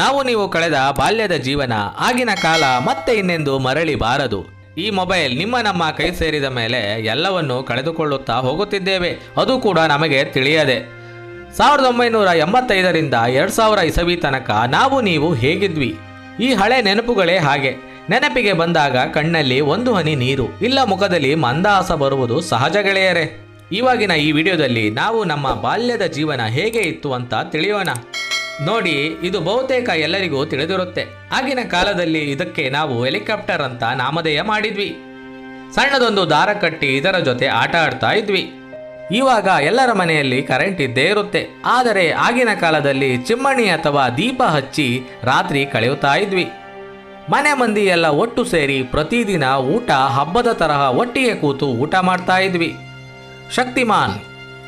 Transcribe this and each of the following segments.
ನಾವು ನೀವು ಕಳೆದ ಬಾಲ್ಯದ ಜೀವನ, ಆಗಿನ ಕಾಲ ಮತ್ತೆ ಇನ್ನೆಂದು ಮರಳಿ ಬಾರದು ಈ ಮೊಬೈಲ್ ನಿಮ್ಮ ನಮ್ಮ ಕೈ ಸೇರಿದ ಮೇಲೆ ಎಲ್ಲವನ್ನು ಕಳೆದುಕೊಳ್ಳುತ್ತಾ ಹೋಗುತ್ತಿದ್ದೇವೆ. ಅದು ಕೂಡ ನಮಗೆ ತಿಳಿಯದೆ. ಸಾವಿರದ ಒಂಬೈನೂರ ಎಂಬತ್ತೈದರಿಂದ ಎರಡು ಸಾವಿರ ಇಸವಿ ತನಕ ನಾವು ನೀವು ಹೇಗಿದ್ವಿ? ಈ ಹಳೆ ನೆನಪುಗಳೇ ಹಾಗೆ. ನೆನಪಿಗೆ ಬಂದಾಗ ಕಣ್ಣಲ್ಲಿ ಒಂದು ಹನಿ ನೀರು, ಇಲ್ಲ ಮುಖದಲ್ಲಿ ಮಂದಹಾಸ ಬರುವುದು ಸಹಜ ಗೆಳೆಯರೇ. ಇವಾಗಿನ ಈ ವಿಡಿಯೋದಲ್ಲಿ ನಾವು ನಮ್ಮ ಬಾಲ್ಯದ ಜೀವನ ಹೇಗೆ ಇತ್ತು ಅಂತ ತಿಳಿಯೋಣ. ನೋಡಿ, ಇದು ಬಹುತೇಕ ಎಲ್ಲರಿಗೂ ತಿಳಿದಿರುತ್ತೆ. ಆಗಿನ ಕಾಲದಲ್ಲಿ ಇದಕ್ಕೆ ನಾವು ಹೆಲಿಕಾಪ್ಟರ್ ಅಂತ ನಾಮಧೇಯ ಮಾಡಿದ್ವಿ. ಸಣ್ಣದೊಂದು ದಾರ ಕಟ್ಟಿ ಇದರ ಜೊತೆ ಆಟ ಆಡ್ತಾ ಇದ್ವಿ. ಇವಾಗ ಎಲ್ಲರ ಮನೆಯಲ್ಲಿ ಕರೆಂಟ್ ಇದ್ದೇ ಇರುತ್ತೆ. ಆದರೆ ಆಗಿನ ಕಾಲದಲ್ಲಿ ಚಿಮ್ಮಣಿ ಅಥವಾ ದೀಪ ಹಚ್ಚಿ ರಾತ್ರಿ ಕಳೆಯುತ್ತಾ ಇದ್ವಿ. ಮನೆ ಮಂದಿ ಎಲ್ಲ ಒಟ್ಟು ಸೇರಿ ಪ್ರತಿದಿನ ಊಟ ಹಬ್ಬದ ತರಹ ಒಟ್ಟಿಗೆ ಕೂತು ಊಟ ಮಾಡ್ತಾ ಇದ್ವಿ. ಶಕ್ತಿಮಾನ್,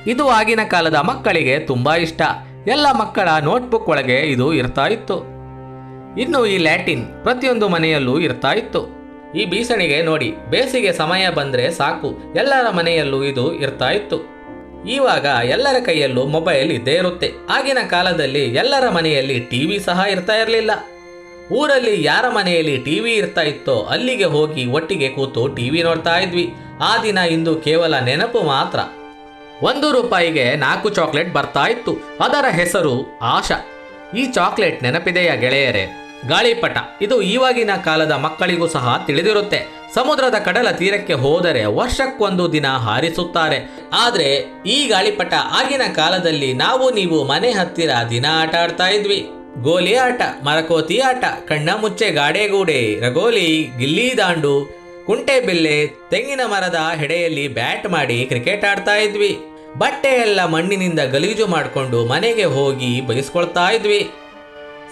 ಇದು ಆಗಿನ ಕಾಲದ ಮಕ್ಕಳಿಗೆ ತುಂಬಾ ಇಷ್ಟ. ಎಲ್ಲ ಮಕ್ಕಳ ನೋಟ್ಬುಕ್ ಒಳಗೆ ಇದು ಇರ್ತಾ ಇತ್ತು. ಇನ್ನು ಈ ಲ್ಯಾಟಿನ್ ಪ್ರತಿಯೊಂದು ಮನೆಯಲ್ಲೂ ಇರ್ತಾ ಇತ್ತು. ಈ ಬೀಸಣಿಗೆ ನೋಡಿ, ಬೇಸಿಗೆ ಸಮಯ ಬಂದ್ರೆ ಸಾಕು, ಎಲ್ಲರ ಮನೆಯಲ್ಲೂ ಇದು ಇರ್ತಾ ಇತ್ತು. ಇವಾಗ ಎಲ್ಲರ ಕೈಯಲ್ಲೂ ಮೊಬೈಲ್ ಇದ್ದೇ ಇರುತ್ತೆ. ಆಗಿನ ಕಾಲದಲ್ಲಿ ಎಲ್ಲರ ಮನೆಯಲ್ಲಿ ಟಿವಿ ಸಹ ಇರ್ತಾ ಇರಲಿಲ್ಲ. ಊರಲ್ಲಿ ಯಾರ ಮನೆಯಲ್ಲಿ ಟಿವಿ ಇರ್ತಾ ಇತ್ತೋ ಅಲ್ಲಿಗೆ ಹೋಗಿ ಒಟ್ಟಿಗೆ ಕೂತು ಟಿವಿ ನೋಡ್ತಾ ಇದ್ವಿ. ಆ ದಿನ ಇಂದು ಕೇವಲ ನೆನಪು ಮಾತ್ರ. ಒಂದು ರೂಪಾಯಿಗೆ ನಾಲ್ಕು ಚಾಕ್ಲೇಟ್ ಬರ್ತಾ ಇತ್ತು. ಅದರ ಹೆಸರು ಆಶಾ. ಈ ಚಾಕ್ಲೇಟ್ ನೆನಪಿದೆಯ ಗೆಳೆಯರೇ? ಗಾಳಿಪಟ. ಇದು ಇವಾಗಿನ ಕಾಲದ ಮಕ್ಕಳಿಗೂ ಸಹ ತಿಳಿದಿರುತ್ತೆ. ಸಮುದ್ರದ ಕಡಲ ತೀರಕ್ಕೆ ಹೋದರೆ ವರ್ಷಕ್ಕೊಂದು ದಿನ ಹಾರಿಸುತ್ತಾರೆ. ಆದ್ರೆ ಈ ಗಾಳಿಪಟ ಆಗಿನ ಕಾಲದಲ್ಲಿ ನಾವು ನೀವು ಮನೆ ಹತ್ತಿರ ದಿನ ಆಟ ಆಡ್ತಾ ಇದ್ವಿ. ಗೋಲಿ ಆಟ, ಮರಕೋತಿ ಆಟ, ಕಣ್ಣ ಮುಚ್ಚೆ ಗಾಡೆಗೂಡೆ ರಗೋಲಿ, ಗಿಲ್ಲಿ ದಾಂಡು ಕುಂಟೆಬಿಲ್ಲೆ ತೆಂಗಿನ ಮರದ ಹೆಡೆಯಲ್ಲಿ ಬ್ಯಾಟ್ ಮಾಡಿ ಕ್ರಿಕೆಟ್ ಆಡ್ತಾ ಇದ್ವಿ. ಬಟ್ಟೆ ಎಲ್ಲ ಮಣ್ಣಿನಿಂದ ಗಲೀಜು ಮಾಡಿಕೊಂಡು ಮನೆಗೆ ಹೋಗಿ ಬಯಸ್ಕೊಳ್ತಾ ಇದ್ವಿ.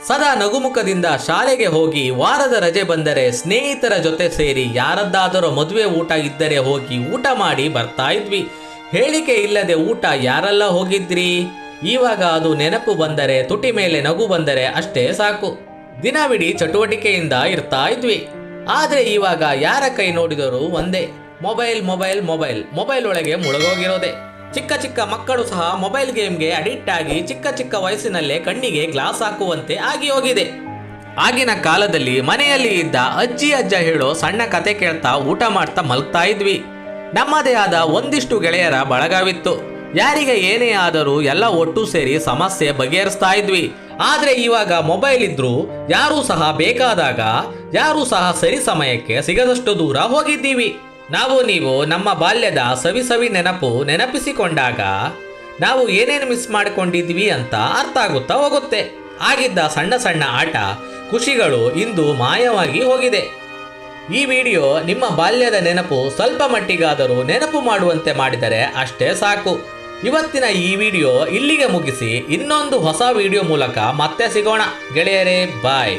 ಸದಾ ನಗುಮುಖದಿಂದ ಶಾಲೆಗೆ ಹೋಗಿ ವಾರದ ರಜೆ ಬಂದರೆ ಸ್ನೇಹಿತರ ಜೊತೆ ಸೇರಿ ಯಾರದ್ದಾದರೂ ಮದುವೆ ಊಟ ಇದ್ದರೆ ಹೋಗಿ ಊಟ ಮಾಡಿ ಬರ್ತಾ ಇದ್ವಿ. ಹೇಳಿಕೆ ಇಲ್ಲದೆ ಊಟ ಯಾರೆಲ್ಲ ಹೋಗಿದ್ರಿ? ಇವಾಗ ಅದು ನೆನಪು ಬಂದರೆ ತುಟಿ ಮೇಲೆ ನಗು ಬಂದರೆ ಅಷ್ಟೇ ಸಾಕು. ದಿನವಿಡೀ ಚಟುವಟಿಕೆಯಿಂದ ಇರ್ತಾ ಇದ್ವಿ. ಆದ್ರೆ ಇವಾಗ ಯಾರ ಕೈ ನೋಡಿದರೂ ಒಂದೇ. Mobile mobile mobile. ಮೊಬೈಲ್ ಒಳಗೆ ಮುಳುಗೋಗಿರೋದೆ. ಚಿಕ್ಕ ಚಿಕ್ಕ ಮಕ್ಕಳು ಸಹ ಮೊಬೈಲ್ ಗೇಮ್ಗೆ ಅಡಿಕ್ಟ್ ಆಗಿ ಚಿಕ್ಕ ಚಿಕ್ಕ ವಯಸ್ಸಿನಲ್ಲೇ ಕಣ್ಣಿಗೆ ಗ್ಲಾಸ್ ಹಾಕುವಂತೆ ಆಗಿ ಹೋಗಿದೆ. ಆಗಿನ ಕಾಲದಲ್ಲಿ ಮನೆಯಲ್ಲಿ ಇದ್ದ ಅಜ್ಜಿ ಅಜ್ಜ ಹೇಳೋ ಸಣ್ಣ ಕತೆ ಕೇಳ್ತಾ ಊಟ ಮಾಡ್ತಾ ಮಲಗ್ತಾ ಇದ್ವಿ. ನಮ್ಮದೇ ಆದ ಒಂದಿಷ್ಟು ಗೆಳೆಯರ ಬಳಗವಿತ್ತು. ಯಾರಿಗೆ ಏನೇ ಆದರೂ ಎಲ್ಲ ಒಟ್ಟು ಸೇರಿ ಸಮಸ್ಯೆ ಬಗೆಹರಿಸ್ತಾ ಇದ್ವಿ. ಆದ್ರೆ ಇವಾಗ ಮೊಬೈಲ್ ಇದ್ರೂ ಯಾರೂ ಸಹ ಬೇಕಾದಾಗ, ಯಾರೂ ಸಹ ಸರಿ ಸಮಯಕ್ಕೆ ಸಿಗದಷ್ಟು ದೂರ ಹೋಗಿದ್ದೀವಿ. ನಾವು ನೀವು ನಮ್ಮ ಬಾಲ್ಯದ ಸವಿ ಸವಿ ನೆನಪು ನೆನಪಿಸಿಕೊಂಡಾಗ ನಾವು ಏನೇನು ಮಿಸ್ ಮಾಡಿಕೊಂಡಿದ್ವಿ ಅಂತ ಅರ್ಥ ಆಗುತ್ತಾ ಹೋಗುತ್ತೆ. ಆಗಿದ್ದ ಸಣ್ಣ ಸಣ್ಣ ಆಟ, ಖುಷಿಗಳು ಇಂದು ಮಾಯವಾಗಿ ಹೋಗಿದೆ. ಈ ವಿಡಿಯೋ ನಿಮ್ಮ ಬಾಲ್ಯದ ನೆನಪು ಸ್ವಲ್ಪ ಮಟ್ಟಿಗಾದರೂ ನೆನಪು ಮಾಡುವಂತೆ ಮಾಡಿದರೆ ಅಷ್ಟೇ ಸಾಕು. ಇವತ್ತಿನ ಈ ವಿಡಿಯೋ ಇಲ್ಲಿಗೆ ಮುಗಿಸಿ ಇನ್ನೊಂದು ಹೊಸ ವಿಡಿಯೋ ಮೂಲಕ ಮತ್ತೆ ಸಿಗೋಣ ಗೆಳೆಯರೇ ಬಾಯ್